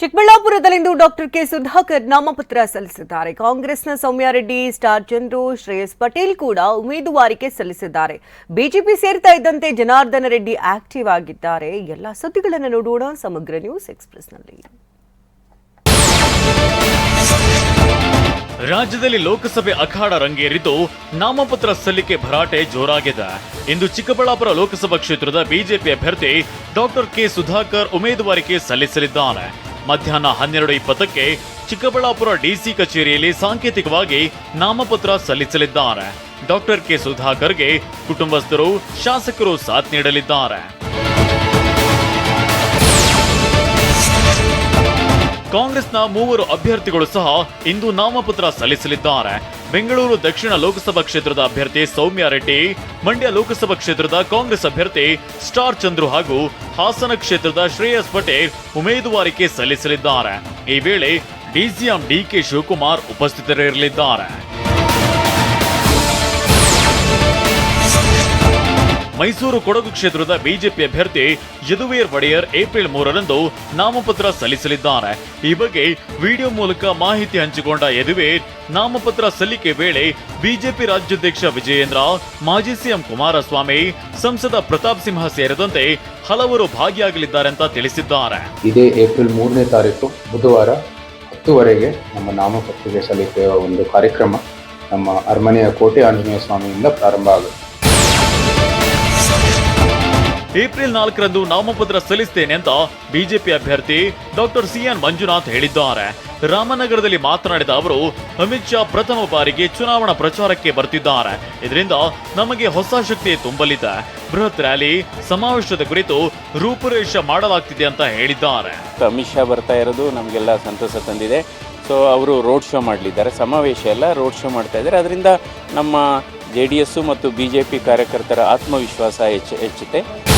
ಚಿಕ್ಕಬಳ್ಳಾಪುರದಲ್ಲಿಂದು doctor K Sudhakar ನಾಮಪತ್ರ ಸಲ್ಲಿಸಿದ್ದಾರೆ. ಕಾಂಗ್ರೆಸ್ನ ಸೌಮ್ಯ ರೆಡ್ಡಿ, ಸ್ಟಾರ್ ಚಂದ್ರು, ಶ್ರೇಯಸ್ ಪಟೇಲ್ ಕೂಡ ಉಮೇದುವಾರಿಕೆ ಸಲ್ಲಿಸಿದ್ದಾರೆ. ಬಿಜೆಪಿ ಸೇರ್ತಾ ಇದ್ದಂತೆ ಜನಾರ್ದನ ರೆಡ್ಡಿ ಆಕ್ಟಿವ್ ಆಗಿದ್ದಾರೆ. ಎಲ್ಲ ಸುದ್ದಿಗಳನ್ನು ನೋಡೋಣ ಸಮಗ್ರ ನ್ಯೂಸ್ ಎಕ್ಸ್ಪ್ರೆಸ್ನಲ್ಲಿ. ರಾಜ್ಯದಲ್ಲಿ ಲೋಕಸಭೆ ಅಖಾಡ ರಂಗೇರಿದ್ದು ನಾಮಪತ್ರ ಸಲ್ಲಿಕೆ ಭರಾಟೆ ಜೋರಾಗಿದೆ. ಇಂದು ಚಿಕ್ಕಬಳ್ಳಾಪುರ ಲೋಕಸಭಾ ಕ್ಷೇತ್ರದ ಬಿಜೆಪಿ ಅಭ್ಯರ್ಥಿ ಡಾಕ್ಟರ್ ಕೆ ಸುಧಾಕರ್ ಉಮೇದುವಾರಿಕೆ ಸಲ್ಲಿಸಲಿದ್ದಾರೆ ಮಧ್ಯಾಹ್ನ ಹನ್ನೆರಡು ಇಪ್ಪತ್ತಕ್ಕೆ ಚಿಕ್ಕಬಳ್ಳಾಪುರ ಡಿಸಿ ಕಚೇರಿಯಲ್ಲಿ ಸಾಂಕೇತಿಕವಾಗಿ ನಾಮಪತ್ರ ಸಲ್ಲಿಸಲಿದ್ದಾರೆ. ಡಾಕ್ಟರ್ ಕೆ ಸುಧಾಕರ್ಗೆ ಕುಟುಂಬಸ್ಥರು ಶಾಸಕರು ಸಾಥ್ ನೀಡಲಿದ್ದಾರೆ. ಕಾಂಗ್ರೆಸ್ನ ಮೂವರು ಅಭ್ಯರ್ಥಿಗಳು ಸಹ ಇಂದು ನಾಮಪತ್ರ ಸಲ್ಲಿಸಲಿದ್ದಾರೆ. ಬೆಂಗಳೂರು ದಕ್ಷಿಣ ಲೋಕಸಭಾ ಕ್ಷೇತ್ರದ ಅಭ್ಯರ್ಥಿ ಸೌಮ್ಯ ರೆಡ್ಡಿ, ಮಂಡ್ಯ ಲೋಕಸಭಾ ಕ್ಷೇತ್ರದ ಕಾಂಗ್ರೆಸ್ ಅಭ್ಯರ್ಥಿ ಸ್ಟಾರ್ ಚಂದ್ರು ಹಾಗೂ ಹಾಸನ ಕ್ಷೇತ್ರದ ಶ್ರೇಯಸ್ ಪಟೇಲ್ ಉಮೇದುವಾರಿಕೆ ಸಲ್ಲಿಸಲಿದ್ದಾರೆ. ಈ ವೇಳೆ ಡಿಸಿಎಂ ಡಿಕೆ ಶಿವಕುಮಾರ್ ಉಪಸ್ಥಿತರಿರಲಿದ್ದಾರೆ. ಮೈಸೂರು ಕೊಡಗು ಕ್ಷೇತ್ರದ ಬಿಜೆಪಿ ಅಭ್ಯರ್ಥಿ ಯದುವೀರ್ ಒಡೆಯರ್ ಏಪ್ರಿಲ್ ಮೂರರಂದು ನಾಮಪತ್ರ ಸಲ್ಲಿಸಲಿದ್ದಾರೆ. ಈ ಬಗ್ಗೆ ವಿಡಿಯೋ ಮೂಲಕ ಮಾಹಿತಿ ಹಂಚಿಕೊಂಡ ಯದುವೀರ್, ನಾಮಪತ್ರ ಸಲ್ಲಿಕೆ ವೇಳೆ ಬಿಜೆಪಿ ರಾಜ್ಯಾಧ್ಯಕ್ಷ ವಿಜಯೇಂದ್ರ, ಮಾಜಿ ಸಿಎಂ ಕುಮಾರಸ್ವಾಮಿ, ಸಂಸದ ಪ್ರತಾಪ್ ಸಿಂಹ ಸೇರಿದಂತೆ ಹಲವರು ಭಾಗಿಯಾಗಲಿದ್ದಾರೆ ಅಂತ ತಿಳಿಸಿದ್ದಾರೆ. ಇದೇ ಏಪ್ರಿಲ್ ಮೂರನೇ ತಾರೀಕು, ಬುಧವಾರ ಹತ್ತುವರೆಗೆ ನಮ್ಮ ನಾಮಪತ್ರಿಕೆ ಸಲ್ಲಿಕೆಯ ಒಂದು ಕಾರ್ಯಕ್ರಮ ನಮ್ಮ ಅರಮನೆಯ ಕೋಟೆ ಆಂಜನೇಯ ಸ್ವಾಮಿಯಿಂದ ಪ್ರಾರಂಭ ಆಗುತ್ತೆ. ಏಪ್ರಿಲ್ ನಾಲ್ಕರಂದು ನಾಮಪತ್ರ ಸಲ್ಲಿಸ್ತೇನೆ ಅಂತ ಬಿಜೆಪಿ ಅಭ್ಯರ್ಥಿ ಡಾಕ್ಟರ್ ಸಿಎನ್ ಮಂಜುನಾಥ್ ಹೇಳಿದ್ದಾರೆ. ರಾಮನಗರದಲ್ಲಿ ಮಾತನಾಡಿದ ಅವರು, ಅಮಿತ್ ಶಾ ಪ್ರಥಮ ಬಾರಿಗೆ ಚುನಾವಣಾ ಪ್ರಚಾರಕ್ಕೆ ಬರ್ತಿದ್ದಾರೆ. ಇದರಿಂದ ನಮಗೆ ಹೊಸ ಶಕ್ತಿ ತುಂಬಲಿದೆ. ಬೃಹತ್ ರ್ಯಾಲಿ ಸಮಾವೇಶದ ಕುರಿತು ರೂಪುರೇಷ ಮಾಡಲಾಗ್ತಿದೆ ಅಂತ ಹೇಳಿದ್ದಾರೆ. ಅಮಿತ್ ಶಾ ಬರ್ತಾ ಇರೋದು ನಮಗೆಲ್ಲ ಸಂತಸ ತಂದಿದೆ. ಸೊ ಅವರು ರೋಡ್ ಶೋ ಮಾಡಲಿದ್ದಾರೆ. ಸಮಾವೇಶ ಎಲ್ಲ ರೋಡ್ ಶೋ ಮಾಡ್ತಾ ಇದ್ದಾರೆ. ಅದರಿಂದ ನಮ್ಮ ಜೆ ಮತ್ತು ಬಿ ಜೆ ಪಿ ಕಾರ್ಯಕರ್ತರ ಆತ್ಮವಿಶ್ವಾಸ ಹೆಚ್ಚು, ಹೆಚ್ಚುತ್ತೆ.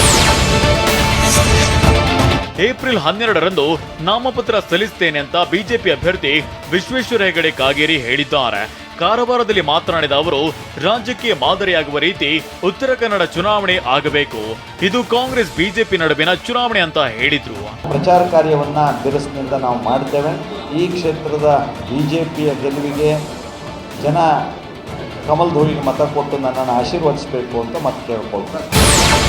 ಏಪ್ರಿಲ್ ಹನ್ನೆರಡರಂದು ನಾಮಪತ್ರ ಸಲ್ಲಿಸುತ್ತೇನೆ ಅಂತ ಬಿಜೆಪಿ ಅಭ್ಯರ್ಥಿ ವಿಶ್ವೇಶ್ವರ ಹೆಗಡೆ ಕಾಗೇರಿ ಹೇಳಿದ್ದಾರೆ. ಕಾರವಾರದಲ್ಲಿ ಮಾತನಾಡಿದ ಅವರು, ರಾಜ್ಯಕ್ಕೆ ಮಾದರಿಯಾಗುವ ರೀತಿ ಉತ್ತರ ಕನ್ನಡ ಚುನಾವಣೆ ಆಗಬೇಕು. ಇದು ಕಾಂಗ್ರೆಸ್ ಬಿಜೆಪಿ ನಡುವಿನ ಚುನಾವಣೆ ಅಂತ ಹೇಳಿದ್ರು. ಪ್ರಚಾರ ಕಾರ್ಯವನ್ನ ಬಿರುಸಿನಿಂದ ನಾವು ಮಾಡ್ತೇವೆ. ಈ ಕ್ಷೇತ್ರದ ಬಿಜೆಪಿಯ ಗೆಲುವಿಗೆ ಜನ ಕಮಲ್ ಧೋಳಿಗೆ ಮತ ಕೊಟ್ಟು ನನ್ನನ್ನು ಆಶೀರ್ವದಿಸಬೇಕು ಅಂತ ಮತ್ತೆ ಕೇಳ್ಕೊಳ್ತಾರೆ